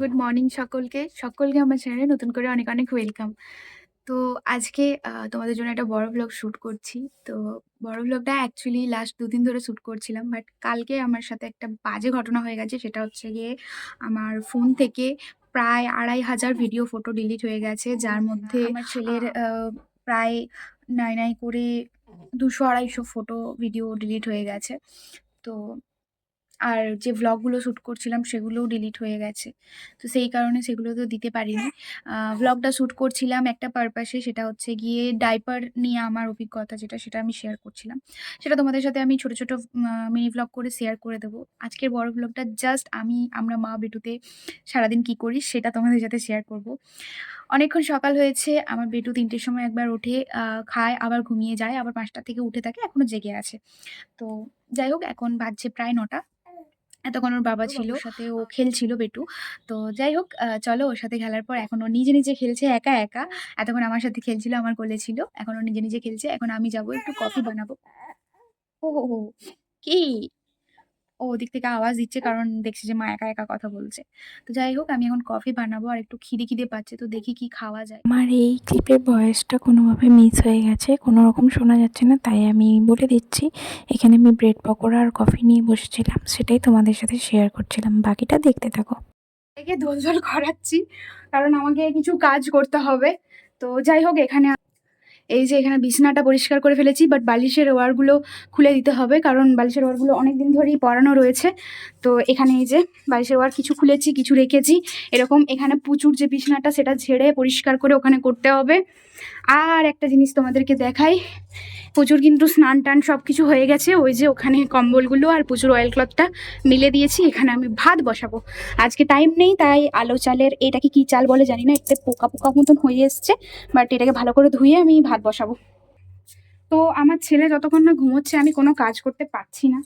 Good morning সকলকে। সকলকে আমার চ্যানেলে নতুন করে অনেক, অনেক ওয়েলকাম। তো আজকে তোমাদের জন্য একটা বড় ভ্লগ শ্যুট করছি। তো বড় ভ্লগটা অ্যাকচুয়ালি লাস্ট ২ দিন ধরে শ্যুট করছিলাম। বাট কালকে আমার সাথে একটা বাজে ঘটনা হয়ে গেছে। সেটা হচ্ছে গিয়ে আমার ফোন থেকে প্রায় ২৫০০ ভিডিও, ফটো ডিলিট হয়ে গেছে। যার মধ্যে আমার ছেলের প্রায় নাই, নাই করে দুশো আড়াইশো ফটো, ভিডিও ডিলিট হয়ে গেছে। তো আর যে ভ্লগগুলো শ্যুট করছিলাম সেগুলোও ডিলিট হয়ে গেছে। তো সেই কারণে সেগুলো তো দিতে পারিনি। ভ্লগটা শুট করছিলাম একটা পারপাসে সেটা হচ্ছে গিয়ে ডাইপার নিয়ে আমার অভিজ্ঞতা যেটা সেটা আমি শেয়ার করছিলাম। সেটা তোমাদের সাথে আমি ছোট, ছোট মিনি ভ্লগ করে শেয়ার করে দেবো। আজকের বড় ভ্লগটা জাস্ট আমি আমরা মা বেটুতে সারাদিন কি করি সেটা তোমাদের সাথে শেয়ার করব। অনেকক্ষণ সকাল হয়েছে। আমার বেটু তিনটের সময় একবার আ খায়, আবার ঘুমিয়ে যায়। আবার ৫ টা থেকে উঠে থাকে। এখনও জেগে আছে। তো যাই হোক এখন বাজছে প্রায় ৯ টা। এতক্ষণ ওর বাবা ছিল। ওর সাথে ও খেলছিল বেটু। তো যাই হোক চলো ওর সাথে খেলার পর এখন ও নিজে, নিজে খেলছে একা, একা। এতক্ষণ আমার সাথে খেলছিল, আমার কোলে ছিল। এখন ও নিজে, নিজে খেলছে। এখন আমি যাব একটু কফি বানাবো। ও, হো, হো! কি? ও ওদিক থেকে আওয়াজ দিচ্ছে কারণ দেখছে যে মা একা, একা কথা বলছে। তো যাই হোক আমি এখন কফি বানাবো আর একটু খিদে, খিদে পাচ্ছে। তো দেখি কি খাওয়া যায়। আমার এই ক্লিপের বয়সটা কোনোভাবে মিস হয়ে গেছে কোনো রকম শোনা যাচ্ছে না তাই আমি বলে দিচ্ছি এখানে আমি ব্রেড পকোড়া আর কফি নিয়ে বসেছিলাম সেটাই তোমাদের সাথে শেয়ার করছিলাম বাকিটা দেখতে থাকো একে দোলদোল করাচ্ছি কারণ আমাকে কিছু কাজ করতে হবে। তো যাই হোক এখানে এই যে এখানে বিছানাটা পরিষ্কার করে ফেলেছি বাট বালিশের ওয়ারগুলো খুলে দিতে হবে কারণ বালিশের ওয়ারগুলো অনেক দিন ধরেই পরানো রয়েছে। তো এখানে এই যে বালিশের ওয়ার কিছু খুলেছি, কিছু রেখেছি। এরকম এখানে প্রচুর যে বিছানাটা সেটা ঝেড়ে পরিষ্কার করে ওখানে করতে হবে। আর একটা জিনিস তোমাদেরকে দেখাই। পুচুর কিন্তু স্নান-টান সব কিছু হয়ে গেছে। ওই যে ওখানে কম্বলগুলো আর পুচুর অয়েল ক্লথটা মিলে দিয়েছি। এখানে আমি ভাত বসাবো। আজকে টাইম নেই তাই আলো চালের এটাকে কি চাল বলে জানি না। এতে পোকা, পোকা মতন হয়ে এসছে। বাট এটাকে ভালো করে ধুয়ে আমি ভাত বসাবো। তো আমার ছেলে যতক্ষণ না ঘুমোচ্ছে আমি কোনো কাজ করতে পারছি না।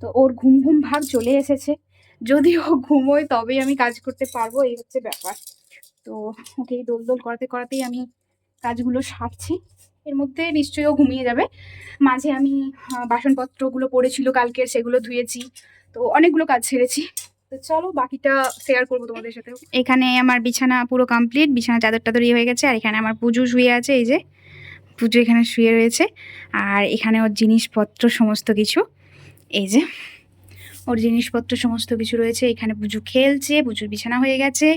তো ওর ঘুম, ঘুম ভাব চলে এসেছে। যদি ও ঘুমোয় তবেই আমি কাজ করতে পারব এই হচ্ছে ব্যাপার। তো ওকে এই দোল-দোল করাতে, করাতেই আমি কাজগুলো সারছি। এর মধ্যে নিশ্চয়ই ঘুমিয়ে যাবে। মাঝে আমি বাসনপত্রগুলো পড়েছিল, কালকের সেগুলো ধুয়েছি। তো অনেকগুলো কাজ সেরেছি। তো চলো বাকিটা শেয়ার করব তোমাদের সাথে এখানে আমার বিছানা পুরো কমপ্লিট। বিছানা চাদর-টাদর ইয়ে হয়ে গেছে। আর এখানে আমার পুজো শুয়ে আছে, এই যে। পুজো এখানে শুয়ে রয়েছে। আর এখানে ওর জিনিসপত্র সমস্ত কিছু। এই যে। ওর জিনিসপত্র সমস্ত কিছু রয়েছে। এখানে পুজো খেলছে, পুজোর বিছানা হয়ে গেছে।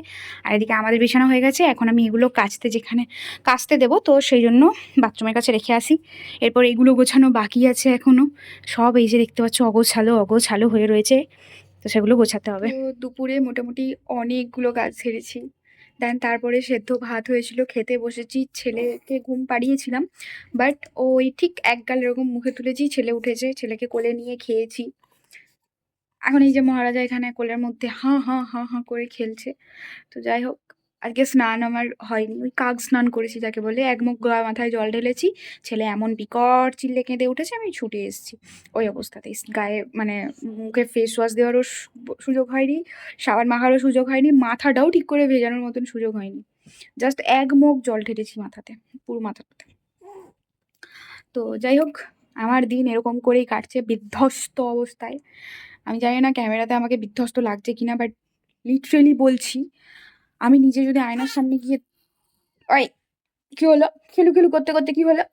আর এদিকে আমাদের বিছানা হয়ে গেছে। এখন আমি এগুলো কাচতে যেখানে কাচতে দেবো তো সেই জন্য বাথরুমের কাছে রেখে আসি। এরপর এগুলো গোছানো বাকি আছে এখনও সব এই যে দেখতে পাচ্ছ অগোছালো, অগোছালো হয়ে রয়েছে। তো সেগুলো গোছাতে হবে। দুপুরে মোটামুটি অনেকগুলো কাজ সেরেছি। দেন তারপরে সেদ্ধ ভাত হয়েছিল খেতে বসেছি। ছেলেকে ঘুম পাড়িয়েছিলাম। বাট ওই ঠিক এক গাল এরকম মুখে তুলেছি ছেলে উঠেছে। ছেলেকে কোলে নিয়ে খেয়েছি। এখন এই যে মহারাজা এখানে কোলের মধ্যে হাঁ, হাঁ, হাঁ, হাঁ করে খেলছে। তো যাই হোক আজকে স্নান আমার হয়নি। ওই কাক স্নান করেছি যাকে বলে। এক মুখ গা মাথায় জল ঢেলেছি। ছেলে এমন বিকট চিল্লে কেঁদে উঠেছে আমি ছুটে এসেছি। ওই অবস্থাতেই গায়ে মানে মুখে ফেস ওয়াশ দেওয়ারও সুযোগ হয়নি। সাবান মাখারও সুযোগ হয়নি। মাথাটাও ঠিক করে ভেজানোর মতন সুযোগ হয়নি। জাস্ট এক মুখ জল ঢেলেছি মাথাতে, পুরো মাথাটাতে। তো যাই হোক আমার দিন এরকম করেই কাটছে বিধ্বস্ত অবস্থায়। আমি জানি না ক্যামেরাতে আমাকে বিধ্বস্ত লাগছে কিনা বাট লিটারেলি বলছি আমি নিজে যদি আয়নার সামনে গিয়ে ওই কি হলো? খেলু, খেলু করতে, করতে কি হলো?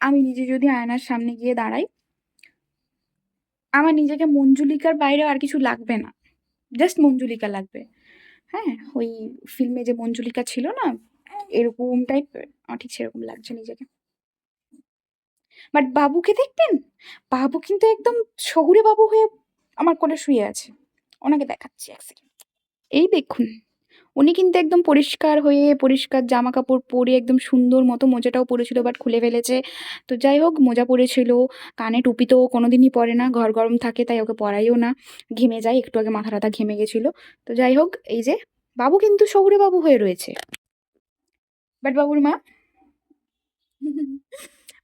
আমি নিজে যদি আয়নার সামনে গিয়ে দাঁড়াই আমার নিজেকে মঞ্জুলিকার বাইরে আর কিছু লাগবে না। জাস্ট মঞ্জুলিকা লাগবে। হ্যাঁ? ওই ফিল্মে যে মঞ্জুলিকা ছিল না? এরকম টাইপের ঠিক সেরকম লাগছে নিজেকে। বাট বাবুকে দেখবেন? বাবু কিন্তু একদম শহুরে বাবু হয়ে আমার কোলে শুয়ে আছে। ওনাকে দেখাচ্ছি এক সেকেন্ড। এই দেখুন। উনি কিন্তু একদম পরিষ্কার হয়ে পরিষ্কার জামা কাপড় পরে একদম সুন্দর মতো মোজাটাও পরেছিল বাট খুলে ফেলেছে। তো যাই হোক, মোজা পরেছিল। কানে টুপি তো ও কোনোদিনই পরে না। ঘর গরম থাকে তাই ওকে পরাইও না। ঘেমে যায়। একটু আগে মাথা-টাথা ঘেমে গেছিল তো যাই হোক, এই যে বাবু কিন্তু শহুরে বাবু হয়ে রয়েছে। বাট বাবুর মা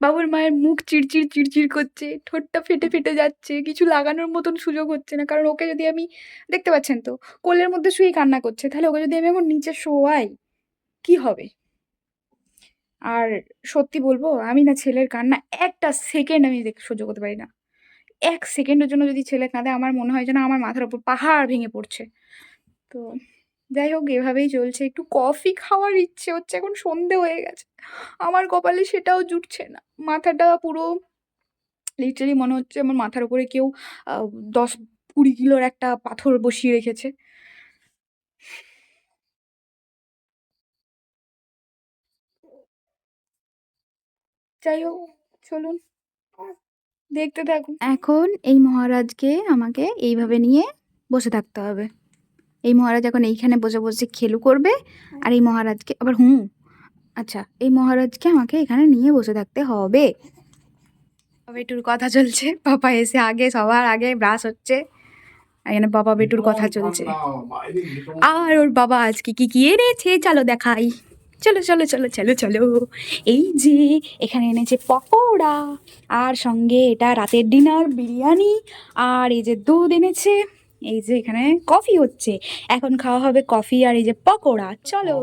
বাবুর মায়ের মুখ চিড়চিড়, চিড়চিড় করছে। ঠোঁটটা ফেটে, ফেটে যাচ্ছে। কিছু লাগানোর মতন সুযোগ হচ্ছে না। কারণ ওকে যদি আমি দেখতে পাচ্ছেন তো কোলের মধ্যে শুয়ে কান্না করছে। তাহলে ওকে যদি আমি এখন নিচে শোয়াই, কি হবে? আর সত্যি বলব আমি না ছেলের কান্না একটা সেকেন্ড আমি সহ্য করতে পারি না। এক সেকেন্ডের জন্য যদি ছেলে কাঁদে আমার মনে হয় যেন আমার মাথার উপর পাহাড় ভেঙে পড়ছে। তো যাই হোক, এভাবেই চলছে। একটু কফি খাওয়ার ইচ্ছে হচ্ছে, এখন সন্ধে হয়ে গেছে। আমার কপালে সেটাও জুটছে না। মাথাটা পুরো লিটারালি মনে হচ্ছে আমার মাথার উপরে কেউ দশ কুড়ি কিলোর একটা পাথর বসিয়ে রেখেছে। যাই হোক, চলুন। দেখতে থাকুন। এখন এই মহারাজকে আমাকে এইভাবে নিয়ে বসে থাকতে হবে। এই মহারাজ এখন এইখানে বসে বসে খেলু করবে আর এই মহারাজকে, আবার হুম আচ্ছা এই মহারাজকে আমাকে এখানে নিয়ে বসে থাকতে হবে। বেটুর কথা চলছে পাপা এসে আগে, সবার আগে ব্রাশ হচ্ছে এখানে বাবা বেটুর কথা চলছে। আর ওর বাবা আজকে কি কি এনেছে? চলো দেখাই। চলো চলো চলো চলো চলো। এই যে এখানে এনেছে পকোড়া, আর সঙ্গে এটা রাতের ডিনার বিরিয়ানি, আর এই যে দুধ এনেছে। এই যে এখানে কফি হচ্ছে এখন খাওয়া হবে কফি আর এই যে পকোড়া চলো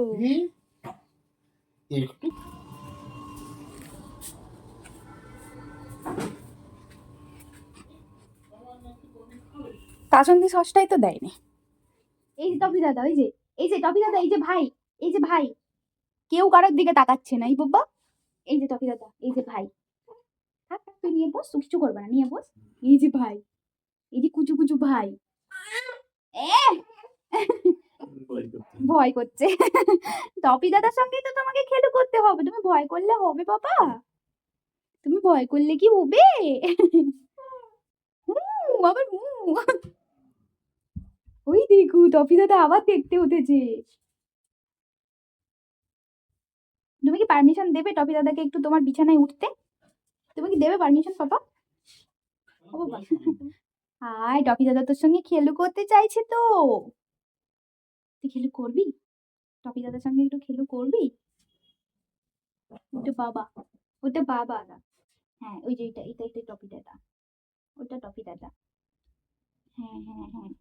কাসন্দি সসটাই তো দেয়নি এই যে টপি দাদা এই যে এই যে টপি দাদা এই যে ভাই এই যে ভাই কেউ কারোর দিকে তাকাচ্ছে না এই বাবা এই যে টপি দাদা এই যে ভাই থাক তুই নিয়ে বস তুই কিছু করবে না নিয়ে বস এই যে ভাই এই যে কুচু কুচু ভাই ভয় করছে। টপি দাদার সঙ্গেই তো তোমাকে খেলু করতে হবে। তুমি ভয় করলে হবে বাবা তুমি ভয় করলে কি হবে? আবার। ওই দেখু টপি দাদা আবার দেখতে উঠেছে। তুমি কি পারমিশন দেবে টপি দাদাকে একটু তোমার বিছানায় উঠতে? তুমি কি দেবে পারমিশন পাপা? ও বাবা হাই টপি দাদা তোর সঙ্গে খেলু করতে চাইছে তো। তুই খেলু করবি? টপি দাদার সঙ্গে একটু খেলু করবি? ওটা বাবা ওটা বাবা না। হ্যাঁ ওই যে এটা এটা এটা টপি দাদা। ওটা টপি দাদা। হ্যাঁ হ্যাঁ হ্যাঁ।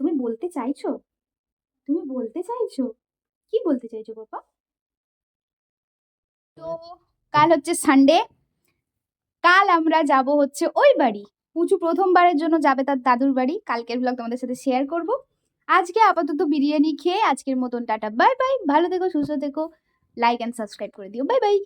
তুমি বলতে চাইছো? তুমি বলতে চাইছো? কি বলতে চাইছো বাবা? তো কাল হচ্ছে সানডে কাল আমরা যাব হচ্ছে ওই বাড়ি। পুচু প্রথমবারের জন্য যাবে তার দাদুর বাড়ি। কালকের ব্লগ তোমাদের সাথে শেয়ার করব। আজকে আপাতত বিরিয়ানি খেয়ে আজকের মতন টাটা বাই বাই ভালো থেকো, সুস্থ থেকো। লাইক অ্যান্ড সাবস্ক্রাইব করে দিও। Bye bye